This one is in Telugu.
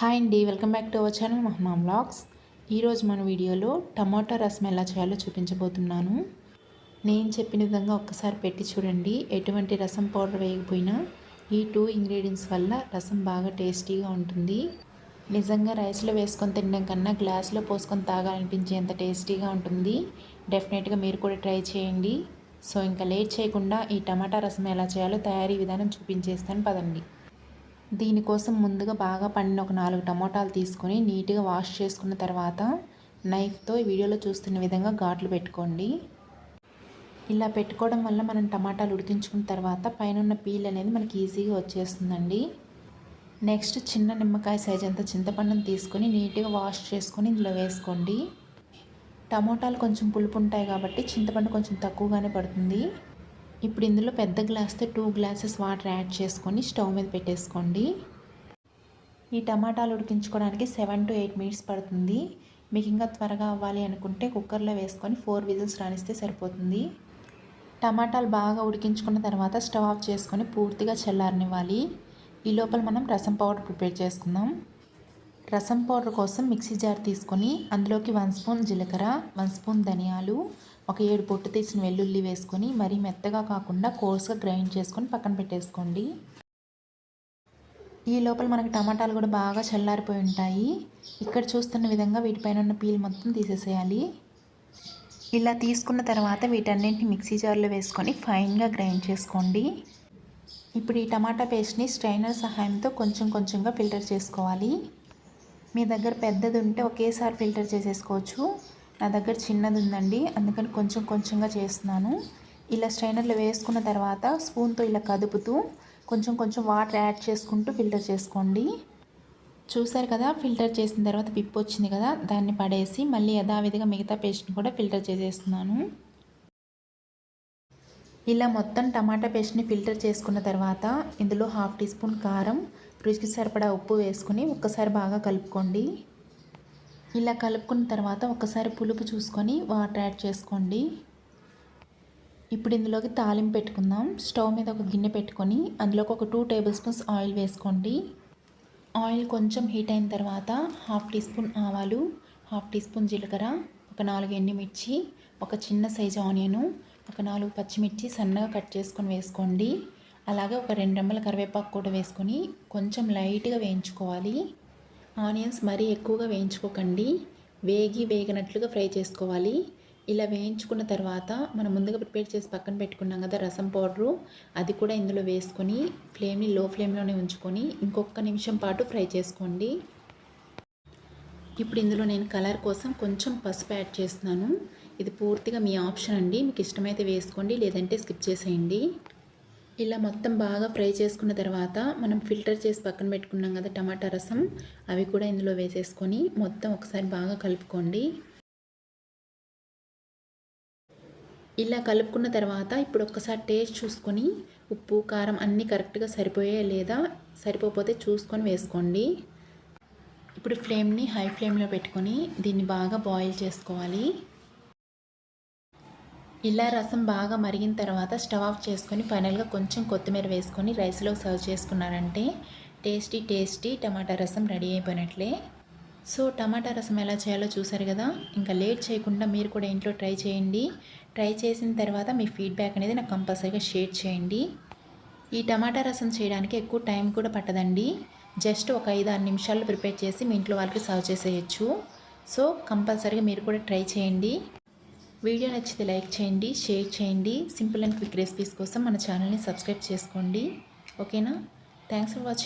హాయ్ అండి welcome back to our channel Mahama vlogs. ఈరోజు మన వీడియోలో టమాటా రసం ఎలా చేయాలో చూపించబోతున్నాను. నేను చెప్పిన విధంగా ఒక్కసారి పెట్టి చూడండి ఎటువంటి రసం పౌడర్ వేయకపోయినా ఈ టూ ఇంగ్రీడియంట్స్ వల్ల రసం బాగా టేస్టీగా ఉంటుంది. నిజంగా రైస్లో వేసుకొని తినడం కన్నా గ్లాస్లో పోసుకొని తాగాలనిపించేంత టేస్టీగా ఉంటుంది. డెఫినెట్గా మీరు కూడా ట్రై చేయండి. సో ఇంకా లేట్ చేయకుండా ఈ టమాటా రసం ఎలా చేయాలో తయారీ విధానం చూపించేస్తాను పదండి. దీనికోసం ముందుగా బాగా పండిన ఒక నాలుగు టమోటాలు తీసుకొని నీట్గా వాష్ చేసుకున్న తర్వాత నైఫ్తో వీడియోలో చూస్తున్న విధంగా ఘాట్లు పెట్టుకోండి. ఇలా పెట్టుకోవడం వల్ల మనం టమాటాలు ఉడికించుకున్న తర్వాత పైన ఉన్న పీల్ అనేది మనకి ఈజీగా వచ్చేస్తుందండి. నెక్స్ట్ చిన్న నిమ్మకాయ సైజ్ అంత చింతపండుని తీసుకొని నీట్గా వాష్ చేసుకొని ఇందులో వేసుకోండి. టమోటాలు కొంచెం పులుపు ఉంటాయి కాబట్టి చింతపండు కొంచెం తక్కువగానే పడుతుంది. ఇప్పుడు ఇందులో పెద్ద గ్లాస్తో టూ గ్లాసెస్ వాటర్ యాడ్ చేసుకొని స్టవ్ మీద పెట్టేసుకోండి. ఈ టమాటాలు ఉడికించుకోవడానికి సెవెన్ టు ఎయిట్ మినిట్స్ పడుతుంది. మీకు ఇంకా త్వరగా అవ్వాలి అనుకుంటే కుక్కర్లో వేసుకొని ఫోర్ విజిల్స్ రాణిస్తే సరిపోతుంది. టమాటాలు బాగా ఉడికించుకున్న తర్వాత స్టవ్ ఆఫ్ చేసుకొని పూర్తిగా చల్లారనివ్వాలి. ఈ లోపల మనం రసం పౌడర్ ప్రిపేర్ చేసుకుందాం. రసం పౌడర్ కోసం మిక్సీ జార్ తీసుకొని అందులోకి వన్ స్పూన్ జీలకర్ర వన్ స్పూన్ ధనియాలు ఒక ఏడు పొట్టు తీసిన వెల్లుల్లి వేసుకొని మరీ మెత్తగా కాకుండా కోర్స్గా గ్రైండ్ చేసుకొని పక్కన పెట్టేసుకోండి. ఈ లోపల మనకి టమాటాలు కూడా బాగా చల్లారిపోయి ఉంటాయి. ఇక్కడ చూస్తున్న విధంగా వీటిపైన ఉన్న పీల్ మొత్తం తీసేసేయాలి. ఇలా తీసుకున్న తర్వాత వీటన్నింటిని మిక్సీ జార్లో వేసుకొని ఫైన్గా గ్రైండ్ చేసుకోండి. ఇప్పుడు ఈ టమాటా పేస్ట్ని స్ట్రైనర్ సహాయంతో కొంచెం కొంచెంగా ఫిల్టర్ చేసుకోవాలి. మీ దగ్గర పెద్దది ఉంటే ఒకేసారి ఫిల్టర్ చేసేసుకోవచ్చు. నా దగ్గర చిన్నది ఉందండి. అందుకని కొంచెం కొంచెంగా చేస్తున్నాను. ఇలా స్ట్రైనర్లో వేసుకున్న తర్వాత స్పూన్తో ఇలా కదుపుతూ కొంచెం కొంచెం వాటర్ యాడ్ చేసుకుంటూ ఫిల్టర్ చేసుకోండి. చూసారు కదా ఫిల్టర్ చేసిన తర్వాత పిప్పు వచ్చింది కదా దాన్ని పడేసి మళ్ళీ యథావిధిగా మిగతా పేస్ట్ని కూడా ఫిల్టర్ చేసేస్తున్నాను. ఇలా మొత్తం టమాటా పేస్ట్ని ఫిల్టర్ చేసుకున్న తర్వాత ఇందులో హాఫ్ టీ స్పూన్ కారం రుచికి సరిపడా ఉప్పు వేసుకుని ఒక్కసారి బాగా కలుపుకోండి. ఇలా కలుపుకున్న తర్వాత ఒకసారి పులుపు చూసుకొని వాటర్ యాడ్ చేసుకోండి. ఇప్పుడు ఇందులోకి తాలింపు పెట్టుకుందాం. స్టవ్ మీద ఒక గిన్నె పెట్టుకొని అందులోకి ఒక టూ టేబుల్ స్పూన్స్ ఆయిల్ వేసుకోండి. ఆయిల్ కొంచెం హీట్ అయిన తర్వాత హాఫ్ టీ స్పూన్ ఆవాలు హాఫ్ టీ స్పూన్ జీలకర్ర ఒక నాలుగు ఎండుమిర్చి ఒక చిన్న సైజు ఆనియను ఒక నాలుగు పచ్చిమిర్చి సన్నగా కట్ చేసుకొని వేసుకోండి. అలాగే ఒక రెండు రెమ్మల కరివేపాకు కూడా వేసుకొని కొంచెం లైట్గా వేయించుకోవాలి. ఆనియన్స్ మరీ ఎక్కువగా వేయించుకోకండి. వేగి వేగినట్లుగా ఫ్రై చేసుకోవాలి. ఇలా వేయించుకున్న తర్వాత మనం ముందుగా ప్రిపేర్ చేసి పక్కన పెట్టుకున్నాం కదా రసం పౌడరు అది కూడా ఇందులో వేసుకొని ఫ్లేమ్ని లో ఫ్లేమ్లోనే ఉంచుకొని ఇంకొక నిమిషం పాటు ఫ్రై చేసుకోండి. ఇప్పుడు ఇందులో నేను కలర్ కోసం కొంచెం పసుపు యాడ్ చేస్తున్నాను. ఇది పూర్తిగా మీ ఆప్షన్ అండి. మీకు ఇష్టమైతే వేసుకోండి లేదంటే స్కిప్ చేసేయండి. ఇలా మొత్తం బాగా ఫ్రై చేసుకున్న తర్వాత మనం ఫిల్టర్ చేసి పక్కన పెట్టుకున్నాం కదా టమాటా రసం అవి కూడా ఇందులో వేసేసుకొని మొత్తం ఒకసారి బాగా కలుపుకోండి. ఇలా కలుపుకున్న తర్వాత ఇప్పుడు ఒక్కసారి టేస్ట్ చూసుకొని ఉప్పు కారం అన్నీ కరెక్ట్గా సరిపోయే లేదా సరిపోతే చూసుకొని వేసుకోండి. ఇప్పుడు ఫ్లేమ్ని హై ఫ్లేమ్లో పెట్టుకొని దీన్ని బాగా బాయిల్ చేసుకోవాలి. ఇలా రసం బాగా మరిగిన తర్వాత స్టవ్ ఆఫ్ చేసుకొని ఫైనల్గా కొంచెం కొత్తిమీర వేసుకొని రైస్లో సర్వ్ చేసుకున్నారంటే టేస్టీ టేస్టీ టమాటా రసం రెడీ అయిపోయినట్లే. సో టమాటా రసం ఎలా చేయాలో చూసారు కదా? ఇంకా లేట్ చేయకుండా మీరు కూడా ఇంట్లో ట్రై చేయండి. ట్రై చేసిన తర్వాత మీ ఫీడ్బ్యాక్ అనేది నాకు కంపల్సరీగా షేర్ చేయండి. ఈ టమాటా రసం చేయడానికి ఎక్కువ టైం కూడా పట్టదండి. జస్ట్ ఒక ఐదు ఆరు నిమిషాల్లో ప్రిపేర్ చేసి మీ ఇంట్లో వాళ్ళకి సర్వ్ చేసేయచ్చు. సో కంపల్సరీగా మీరు కూడా ట్రై చేయండి. వీడియో నచ్చితే లైక్ చేయండి షేర్ చేయండి. సింపుల్ అండ్ క్విక్ రెసిపీస్ కోసం మన ఛానల్ని సబ్స్క్రైబ్ చేసుకోండి. ఓకేనా? Thanks for watching.